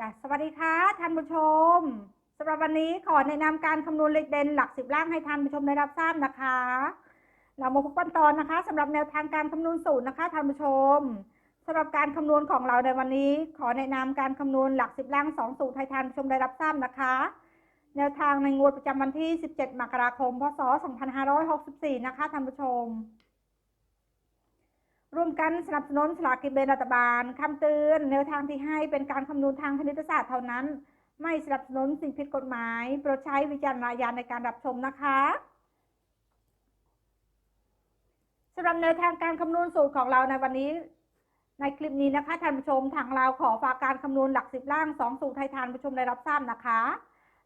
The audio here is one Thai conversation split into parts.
จ้ะสวัสดีค่ะท่านผู้ชมสำหรับวันนี้ขอแนะนำการคำนวณเลขเด่นหลักสิบล่างให้ท่านผู้ชมได้รับทราบนะคะ เรามาพบกันตอนนะคะสำหรับแนวทางการคำนวณสูตรนะคะท่านผู้ชมสำหรับการคำนวณของเราในวันนี้ ขอแนะนำการคำนวณหลักสิบล่างสองสูตรให้ท่านผู้ชมได้รับทราบนะคะ แนวทางในงวดประจำวันที่ 17 มกราคม พศ 2564 นะคะท่านผู้ชม ร่วมกันสนับสนุนสลากกินแบ่งรัฐบาลคำเตือนแนวทางที่ให้เป็นการคำนวณทางคณิตศาสตร์เท่านั้น ไม่สนับสนุนสิ่งผิดกฎหมายโปรดใช้วิจารณญาณในการรับชมนะคะสำหรับแนวทางการคำนวณสูตรของเราในวันนี้ ในคลิปนี้นะคะท่านผู้ชมทางเราขอฝากการคำนวณหลักสิบล่างสองสูตรให้ทานผู้ชมได้รับทราบนะคะ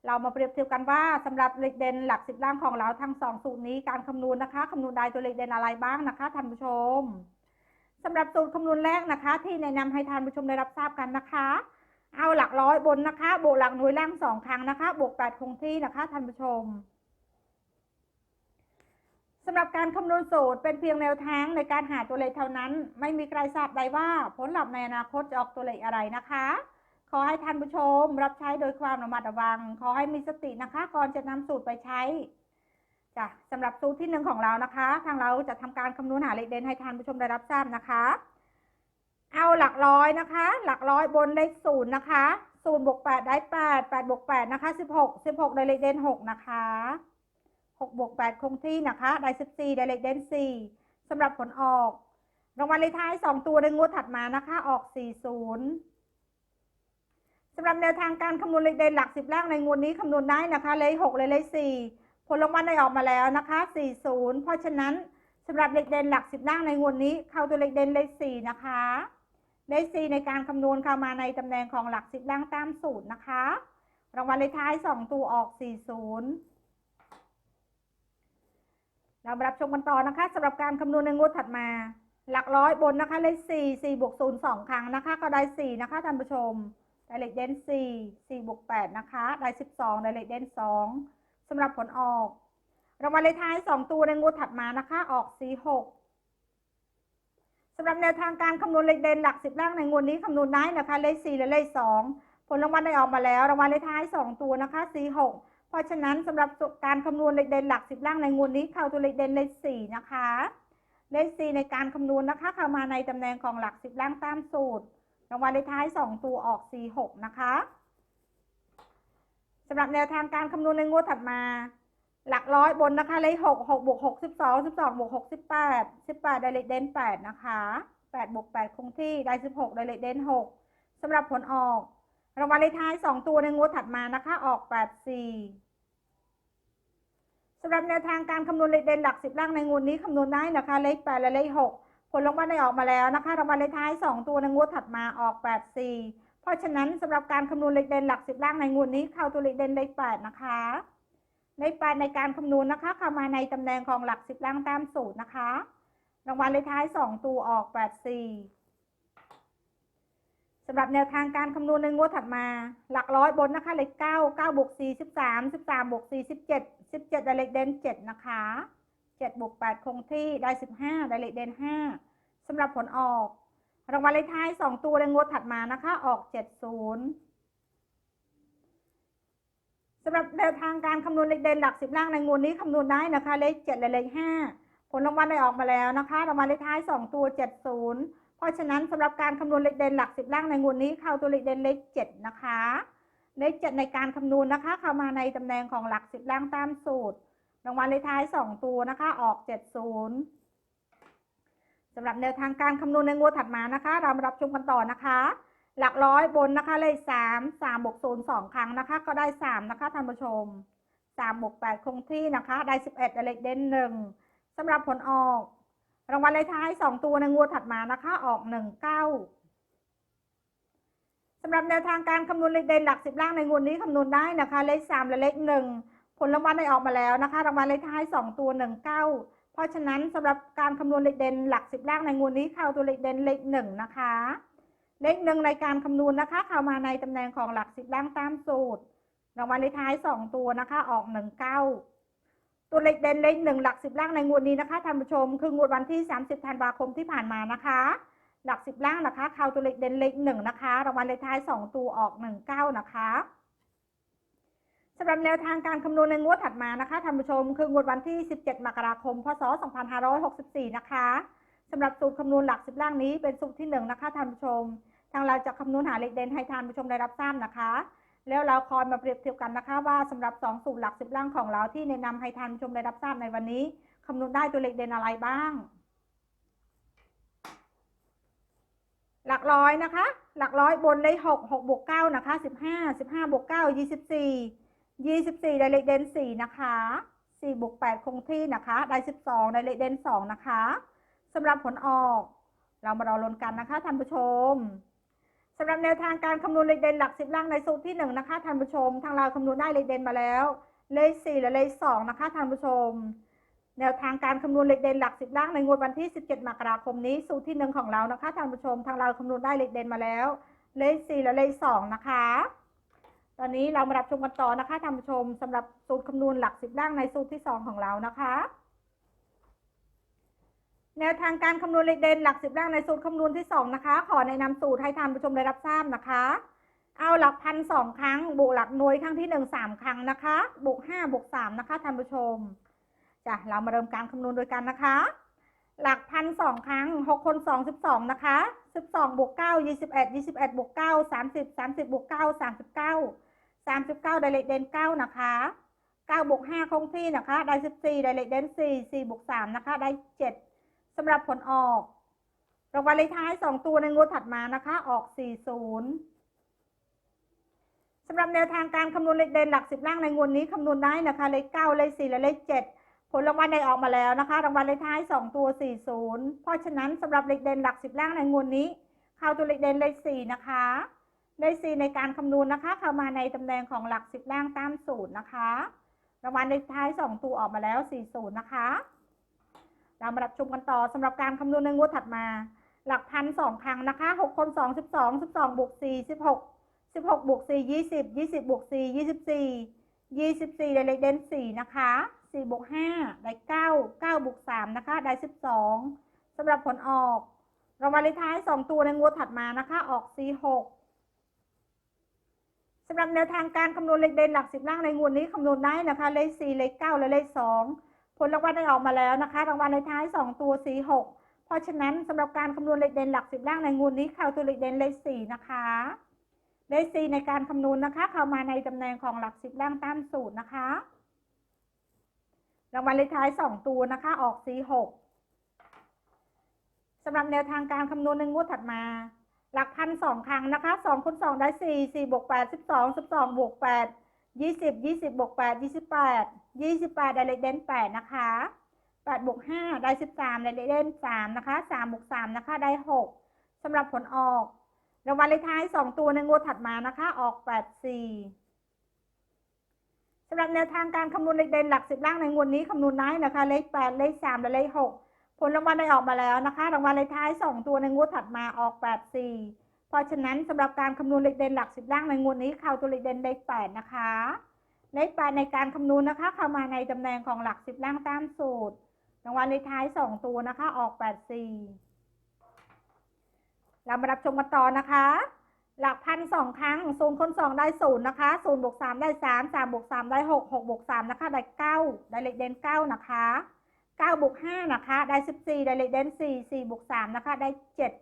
เรามาเปรียบเทียบกันว่าสำหรับเลขเด่นหลักสิบล่างของเราทั้งสองสูตรนี้การคำนวณนะคะคำนวณได้ตัวเลขเด่นอะไรบ้างนะคะท่านผู้ชม สำหรับสูตรคำนวณแรกนะคะ ที่แนะนำให้ท่านผู้ชมได้รับทราบกันนะคะ เอาหลักร้อยบนนะคะ บวกหลักหน่วยล่างสองครั้งนะคะ บวกแปดคงที่นะคะท่านผู้ชมสำหรับการคำนวณสูตรเป็นเพียงแนวทางในการหาตัวเลขเท่านั้น ไม่มีใครทราบได้ว่าผลลัพธ์ในอนาคตจะออกตัวเลขอะไรนะคะ ขอให้ท่านผู้ชมรับใช้โดยความระมัดระวัง ขอให้มีสตินะคะ ก่อนจะนำสูตรไปใช้ จ้ะสำหรับสูตรที่หนึ่งของเรานะคะ ทางเราจะทำการคำนวณหาเลขเด่นให้ท่านผู้ชมได้รับทราบนะคะ เอาหลักร้อยนะคะ หลักร้อยบนเลขศูนย์นะคะศูนย์บวกแปดได้แปดแปดบวกแปดนะคะสิบหกสิบหกได้เลขเด่นหกนะคะหกบวกแปดคงที่นะคะได้สิบสี่ได้เลขเด่นสี่สำหรับผลออกรางวัลเลขท้ายสองตัวในงวดถัดมานะคะ ออกสี่ศูนย์สำหรับแนวทางการคำนวณเลขเด่นหลักสิบล่างในงวดนี้คำนวณได้นะคะ เลขหกเลขสี่ ผลรางวัลได้ออกมาแล้วนะคะสี่ศูนย์เพราะฉะนั้นสำหรับเลขเด่นหลักสิบล่างในงวดนี้เข้าตัวเลขเด่นเลขสี่นะคะ เลขสี่ในการคำนวณเข้ามาในตำแหน่งของหลักสิบล่างตามสูตรนะคะ รางวัลเลขท้ายสองตัวออกสี่ศูนย์เรามารับชมกันต่อนะคะสำหรับการคำนวณในงวดถัดมา หลักร้อยบนนะคะเลขสี่สี่บวกศูนย์สองครั้งนะคะ ก็ได้สี่นะคะท่านผู้ชมได้เลขเด่นสี่สี่บวกแปดนะคะได้สิบสองได้เลขเด่นสอง สำหรับผลออก รางวัลเลขท้ายสองตัวในงวดถัดมานะคะ ออกสีหกสำหรับแนวทางการคำนวณเลขเด่นหลักสิบล่างในงวดนี้คำนวณได้นะคะเลขสี่และเลขสองผลรางวัลได้ออกมาแล้วรางวัลเลขท้ายสองตัวนะคะสี่หกเพราะฉะนั้นสำหรับการคำนวณเลขเด่นหลักสิบล่างในงวดนี้เข้าตัวเลขเด่นเลขสี่นะคะเลขสี่ในการคำนวณนะคะเข้ามาในตำแหน่งของหลักสิบล่างตามสูตรรางวัลเลขท้ายสองตัวออกสี่หกนะคะ สำหรับแนวทางการคำนวณในงวดถัดมา หลักร้อยบนนะคะเลขหกหกบวกหกสิบสองสิบสองบวกหกสิบแปดสิบแปดไดเลขเด่นแปดนะคะแปดบวกแปดคงที่ได้สิบหกไดเลขเด่นหกสำหรับผลออกรางวัลเลขท้ายสองตัวในงวดถัดมานะคะ ออกแปดสี่สำหรับแนวทางการคำนวณเลขเด่นหลักสิบล่างในงวดนี้คำนวณได้นะคะ เลขแปดและเลขหกผลรางวัลได้ออกมาแล้วนะคะรางวัลเลขท้ายสองตัวในงวดถัดมาออกแปดสี่ ราะฉะนั้นสำหรับการคำนวณเลขเด่นหลักสิบล่างในงวดนี้เข้าตัวเลขเด่นเลขแปดนะคะเลขแปดในการคำนวณนะคะเข้ามาในตำแหน่งของหลักสิบล่างตามสูตรนะคะรางวัลเลขท้ายสองตัวออกแปดสี่สำหรับแนวทางการคำนวณในงวดถัดมา หลักร้อยบนนะคะเลขเก้าเก้าบวกสี่สิบสามสิบสามบวกสี่สิบเจ็ดสิบเจ็ดได้เลขเด่นเจ็ดนะคะเจ็ดบวกแปดคงที่ได้สิบห้าได้เลขเด่นห้าสำหรับผลออก รางวัลเลขท้ายสองตัวในงวดถัดมานะคะ ออกเจ็ดศูนย์สำหรับแนวทางการคำนวณเลขเด่นหลักสิบล่างในงวดนี้คำนวณได้นะคะ เลขเจ็ดและเลขห้าผลรางวัลได้ออกมาแล้วนะคะรางวัลเลขท้ายสองตัวเจ็ดศูนย์เพราะฉะนั้นสำหรับการคำนวณเลขเด่นหลักสิบล่างในงวดนี้เข้าตัวเลขเด่นเลขเจ็ดนะคะเลขเจ็ดในการคำนวณนะคะ เข้ามาในตำแหน่งของหลักสิบล่างตามสูตรรางวัลเลขท้ายสองตัวนะคะ ออกเจ็ดศูนย์ สำหรับแนวทางการคำนวณในงวดถัดมานะคะ เรามารับชมกันต่อนะคะ หลักร้อยบนนะคะเลขสามสามบวกศูนย์สองครั้งนะคะ ก็ได้สามนะคะท่านผู้ชมสามบวกแปดคงที่นะคะ ได้สิบเอ็ดเลขเด่นหนึ่งสำหรับผลออก รางวัลเลขท้ายสองตัวในงวดถัดมานะคะ ออกหนึ่งเก้าสำหรับแนวทางการคำนวณเลขเด่นหลักสิบล่างในงวดนี้คำนวณได้นะคะ เลขสามและเลขหนึ่งผลรางวัลได้ออกมาแล้วนะคะ รางวัลเลขท้ายสองตัวหนึ่งเก้า ราะฉะนั้นสำหรับการคำนวณเลขเด่นหลักสิบล่างในงวดนี้เข้าตัวเลขเด่นเลขหนึ่งนะคะ เลขหนึ่งในการคำนวณนะคะ เข้ามาในตำแหน่งของหลักสิบล่างตามสูตรรางวัลเลขท้ายสองตัวนะคะ ออกหนึ่งเก้าตัวเลขเด่นเลขหนึ่งหลักสิบล่างในงวดนี้นะคะท่านผู้ชม คืองวดวันที่30ธันวาคมที่ผ่านมานะคะ หลักสิบล่างนะคะเข้าตัวเลขเด่นเลขหนึ่งนะคะรางวัลเลขท้ายสองตัวออกหนึ่งเก้านะคะ สำหรับแนวทางการคำนวณในงวดถัดมานะคะท่านผู้ชม คืองวดวันที่ 17 มกราคม พศ 2564 นะคะสำหรับสูตรคำนวณหลักสิบล่างนี้เป็นสูตรที่หนึ่งนะคะท่านผู้ชม ทางเราจะคำนวณหาเลขเด่นให้ท่านผู้ชมได้รับทราบนะคะ แล้วเราคอยมาเปรียบเทียบกันนะคะ ว่าสำหรับ 2 สูตรหลักสิบล่างของเราที่แนะนำให้ท่านผู้ชมได้รับทราบในวันนี้คำนวณได้ตัวเลขเด่นอะไรบ้าง หลักร้อยนะคะ หลักร้อยบนเลขหกหกบวกเก้านะคะสิบห้าสิบห้าบวกเก้ายี่สิบสี่ ยี่สิบสี่ได้เลขเดนสี่นะคะสี่บวกแปดคงที่นะคะ ได้สิบสองได้เลขเดนสองนะคะสำหรับผลออก เรามารอลนกันนะคะท่านผู้ชมสำหรับแนวทางการคำนวณเลขเด่นหลักสิบล่างในสูตรที่หนึ่งนะคะท่านผู้ชม ทางเราคำนวณได้เลขเด่นมาแล้ว เลขสี่และเลขสองนะคะท่านผู้ชม แนวทางการคำนวณเลขเด่นหลักสิบล่างในงวดวันที่ 17มกราคมนี้สูตรที่หนึ่งของเรานะคะท่านผู้ชม ทางเราคำนวณได้เลขเด่นมาแล้ว เลขสี่และเลขสองนะคะ ตอนนี้เรามารับชมกันต่อนะคะท่านผู้ชมสำหรับสูตรคำนวณหลักสิบล่างในสูตรที่สองของเรานะคะ แนวทางการคำนวณเลขเด่นหลักสิบล่างในสูตรคำนวณที่สองนะคะ ขอแนะนำสูตรให้ท่านผู้ชมได้รับทราบนะคะ เอาหลักพันสองครั้งบวกหลักหน่วยครั้งที่หนึ่งสามครั้งนะคะบวกห้าบวกสามนะคะท่านผู้ชมจ้ะเรามาเริ่มการคำนวณโดยกันนะคะ หลักพันสองครั้งหกคนสองสิบสองนะคะสิบสองบวกเก้ายี่สิบเอ็ดยี่สิบเอ็ดบวกเก้าสามสิบสามสิบบวกเก้าสามสิบเก้า สามสิบเก้าไดเลขเด่นเก้านะคะเก้าบวกห้าคงที่นะคะ ได้สิบสี่ไดเลขเด่นสี่สี่บวกสามนะคะ ได้เจ็ดสำหรับผลออก รางวัลเลขท้ายสองตัวในงวดถัดมานะคะ ออกสี่ศูนย์สำหรับแนวทางการคำนวณเลขเด่นหลักสิบล่างในงวดนี้คำนวณได้นะคะ เลขเก้าเลขสี่และเลขเจ็ดผลรางวัลได้ออกมาแล้วนะคะ รางวัลเลขท้าย 2 ตัว 40 เพราะฉะนั้นสำหรับเลขเด่นหลัก10ล่างในงวดนี้เข้าตัวเลขเด่นเลข4นะคะ เลข4ในการคำนวณนะคะ เข้ามาในตำแหน่งของหลัก10ล่างตามสูตรนะคะรางวัลเลขท้าย 2 ตัวออกมาแล้ว40นะคะ เรามารับชมกันต่อสำหรับการคำนวณในงวดถัดมา หลักพันสองครั้งนะคะ6คน2 12 12บวก4 16 16บวก4 20 20บวก4 24 24ได้เลขเด่น4นะคะ4บวก5ได้9 9บวก3นะคะ ได้ 12สำหรับผลออกรางวัลเลขท้าย 2 ตัวในงวดถัดมานะคะ ออก 46 สำหรับแนวทางการคำนวณเลขเด่นหลัก10ล่างในงวดนี้คำนวณได้นะคะ เลข4เลข9และเลข2ผลรางวัลได้ออกมาแล้วนะคะ รางวัลเลขท้าย2ตัว46เพราะฉะนั้นสำหรับการคำนวณเลขเด่นหลัก10ล่างในงวดนี้เข้าตัวเลขเด่นเลข4นะคะ เลข4ในการคำนวณนะคะ เข้ามาในตำแหน่งของหลัก10ล่างตามสูตรนะคะ รางวัลเลขท้าย2ตัวนะคะ ออก46สำหรับแนวทางการคำนวณในงวดถัดมา หลักพันสองครั้งนะคะ2คูณ2ได้4 4บวก8 12 12บสองสิบสองบวก8 20 20บยี่สิบบวก8 28 28ได้เลขเด่น8นะคะ8บวก5ได้13ได้เลขเด่น3นะคะ3บวก3นะคะได้6สำหรับผลออกรางวัลเลขท้าย2ตัวในงวดถัดมานะคะ ออก84สำหรับแนวทางการคำนวณเลขเด่นหลักสิบล่างในงวดนี้คำนวณได้นะคะ เลข8เลข3และเลข6 ผลรางวัลได้ออกมาแล้วนะคะ รางวัลเลขท้าย 2 ตัวในงวดถัดมาออก 84 เพราะฉะนั้นสำหรับการคำนวณเลขเด่นหลักสิบล่างในงวดนี้เข้าตัวเลขเด่นเลข8นะคะเลข8ในการคำนวณนะคะ เข้ามาในตำแหน่งของหลักสิบล่างตามสูตรรางวัลเลขท้าย 2 ตัวนะคะออก 84 เรามารับชมกันต่อนะคะ หลักพันสองครั้งศูนย์คนสองได้ศูนย์นะคะศูนย์บวกสามได้สามสามบวกสามได้หกหกบวกสามนะคะได้เก้าได้เลขเด่นเก้านะคะ เก้าบวกห้านะคะ ได้สิบสี่ได้เลขเด่นสี่สี่บวกสามนะคะ ได้เจ็ด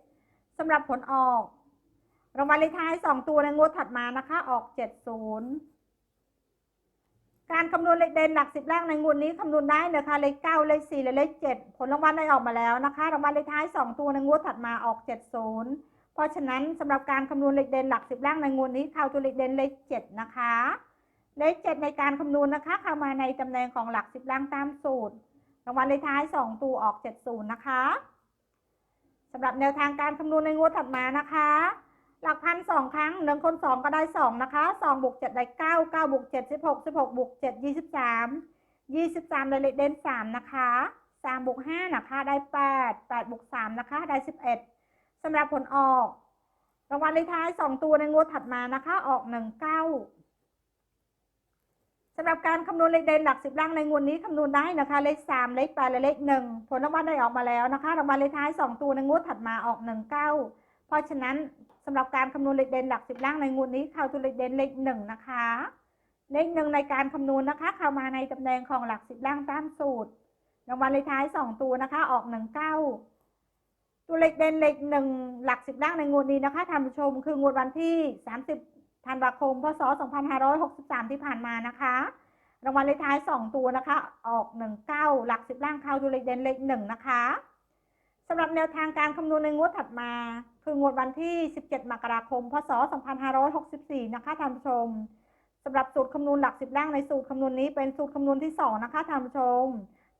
สำหรับผลออก รางวัลเลขท้ายสองตัวในงวดถัดมานะคะ ออกเจ็ดศูนย์การคำนวณเลขเด่นหลักสิบล่างในงวดนี้คำนวณได้นะคะเลขเก้าเลขสี่และเลขเจ็ดผลรางวัลได้ออกมาแล้วนะคะ รางวัลเลขท้ายสองตัวในงวดถัดมาออกเจ็ดศูนย์เพราะฉะนั้นสำหรับการคำนวณเลขเด่นหลักสิบล่างในงวดนี้เข้าตัวเลขเด่นเลขเจ็ดนะคะ เลขเจ็ดในการคำนวณนะคะเข้ามาในตำแหน่งของหลักสิบล่างตามสูตร รางวัลเลขท้ายสองตัวออกเจ็ดศูนย์นะคะสำหรับแนวทางการคำนวณในงวดถัดมานะคะ หลักพันสองครั้งหนึ่งคนสองก็ได้สองนะคะสองบวกเจ็ดได้เก้าเก้าบวกเจ็ดสิบหกสิบหกบวกเจ็ดยี่สิบสามยี่สิบสามได้เลขเด่นสามนะคะสามบวกห้านะคะได้แปดแปดบวกสามนะคะได้สิบเอ็ดสำหรับผลออกรางวัลเลขท้าย2ตัวในงวดถัดมานะคะ ออก19 สำหรับการคำนวณเลขเด่นหลักสิบล่างในงวดนี้คำนวณได้นะคะ เลขสามเลขแปดและเลขหนึ่งผลรางวัลได้ออกมาแล้วนะคะรางวัลเลขท้ายสองตัวในงวดถัดมาออกหนึ่งเก้าเพราะฉะนั้นสำหรับการคำนวณเลขเด่นหลักสิบล่างในงวดนี้เข้าตัวเลขเด่นเลขหนึ่งนะคะ เลขหนึ่งในการคำนวณนะคะ เข้ามาในตำแหน่งของหลักสิบล่างตามสูตรรางวัลเลขท้ายสองตัวนะคะออกหนึ่งเก้าตัวเลขเด่นเลขหนึ่งหลักสิบล่างในงวดนี้นะคะท่านผู้ชมคืองวดวันที่สามสิบ ธันวาคม พศสองพันห้าร้อยหกสิบสามที่ผ่านมานะคะ รางวัลเลขท้ายสองตัวนะคะ ออกหนึ่งเก้าหลักสิบล่างเข้าตัวเลขเด่นเลขหนึ่งนะคะสำหรับแนวทางการคำนวณในงวดถัดมา คืองวดวันที่ 17 มกราคม พศ 2564 นะคะท่านผู้ชมสำหรับสูตรคำนวณหลักสิบล่างในสูตรคำนวณนี้เป็นสูตรคำนวณที่สองนะคะท่านผู้ชม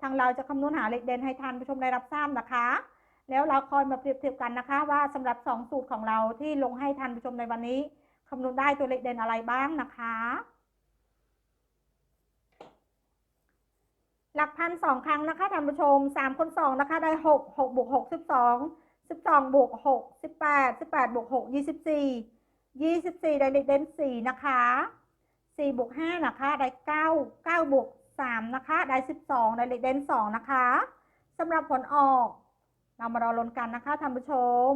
ทางเราจะคำนวณหาเลขเด่นให้ท่านผู้ชมได้รับทราบนะคะ แล้วเราคอยมาเปรียบเทียบกันนะคะ ว่าสำหรับสองสูตรของเราที่ลงให้ท่านผู้ชมในวันนี้ คำนวณได้ตัวเลขเด่นอะไรบ้างนะคะ หลักพันสองครั้งนะคะท่านผู้ชมสามคนสองนะคะได้หกหกบวกหกสิบสองสิบสองบวกหกสิบแปดสิบแปดบวกหกยี่สิบสี่ยี่สิบสี่ได้เลขเด่นสี่นะคะสี่บวกห้านะคะได้เก้าเก้าบวกสามนะคะได้สิบสองได้เลขเด่นสองนะคะสำหรับผลออก เรามารอลุ้นกันนะคะท่านผู้ชม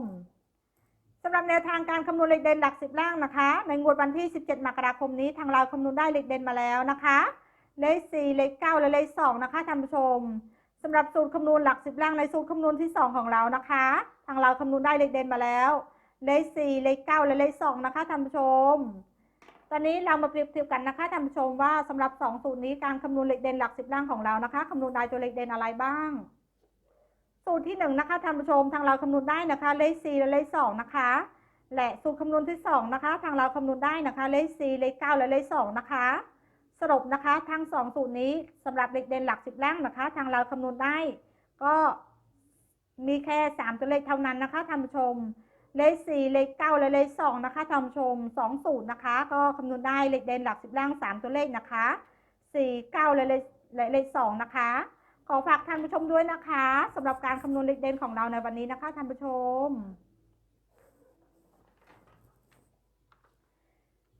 สำหรับแนวทางการคำนวณเลขเด่นหลักสิบล่างนะคะ ในงวดวันที่ 17 มกราคมนี้ทางเราคำนวณได้เลขเด่นมาแล้วนะคะ เลขสี่เลขเก้าและเลขสองนะคะท่านผู้ชมสำหรับสูตรคำนวณหลักสิบล่างในสูตรคำนวณที่สองของเรานะคะ ทางเราคำนวณได้เลขเด่นมาแล้ว เลขสี่เลขเก้าและเลขสองนะคะท่านผู้ชม ตอนนี้เรามาเปรียบเทียบกันนะคะท่านผู้ชมว่าสำหรับสองสูตรนี้การคำนวณเลขเด่นหลักสิบล่างของเรานะคะคำนวณได้ตัวเลขเด่นอะไรบ้าง สูตรที่หนึ่งนะคะท่านผู้ชมทางเราคำนวณได้นะคะ เลขสี่และเลขสองนะคะ และสูตรคำนวณที่สองนะคะ ทางเราคำนวณได้นะคะ เลขสี่เลขเก้าและเลขสองนะคะ สรุปนะคะทั้งสองสูตรนี้สำหรับเลขเด่นหลักสิบล่างนะคะ ทางเราคำนวณได้ ก็มีแค่สามตัวเลขเท่านั้นนะคะท่านผู้ชม เลขสี่เลขเก้าและเลขสองนะคะท่านผู้ชมสองสูตรนะคะ ก็คำนวณได้เลขเด่นหลักสิบล่างสามตัวเลขนะคะสี่เก้าและเลขและเลขสองนะคะ ขอฝากท่านผู้ชมด้วยนะคะสำหรับการคำนวณเลขเด่นของเราในวันนี้นะคะท่านผู้ชม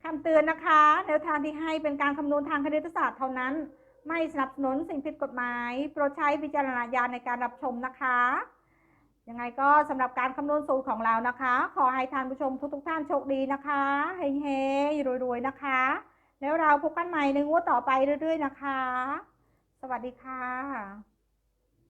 คำเตือนนะคะแนวทางที่ให้เป็นการคำนวณทางคณิตศาสตร์เท่านั้น ไม่สนับสนุนสิ่งผิดกฎหมายโปรดใช้วิจารณญาณในการรับชมนะคะยังไงก็สำหรับการคำนวณสูตรของเรานะคะ ขอให้ท่านผู้ชมทุกๆท่านโชคดีนะคะเฮงๆรวยๆนะคะ แล้วเราพบกันใหม่ในงวดต่อไปเรื่อย ๆ นะคะ สวัสดีค่ะ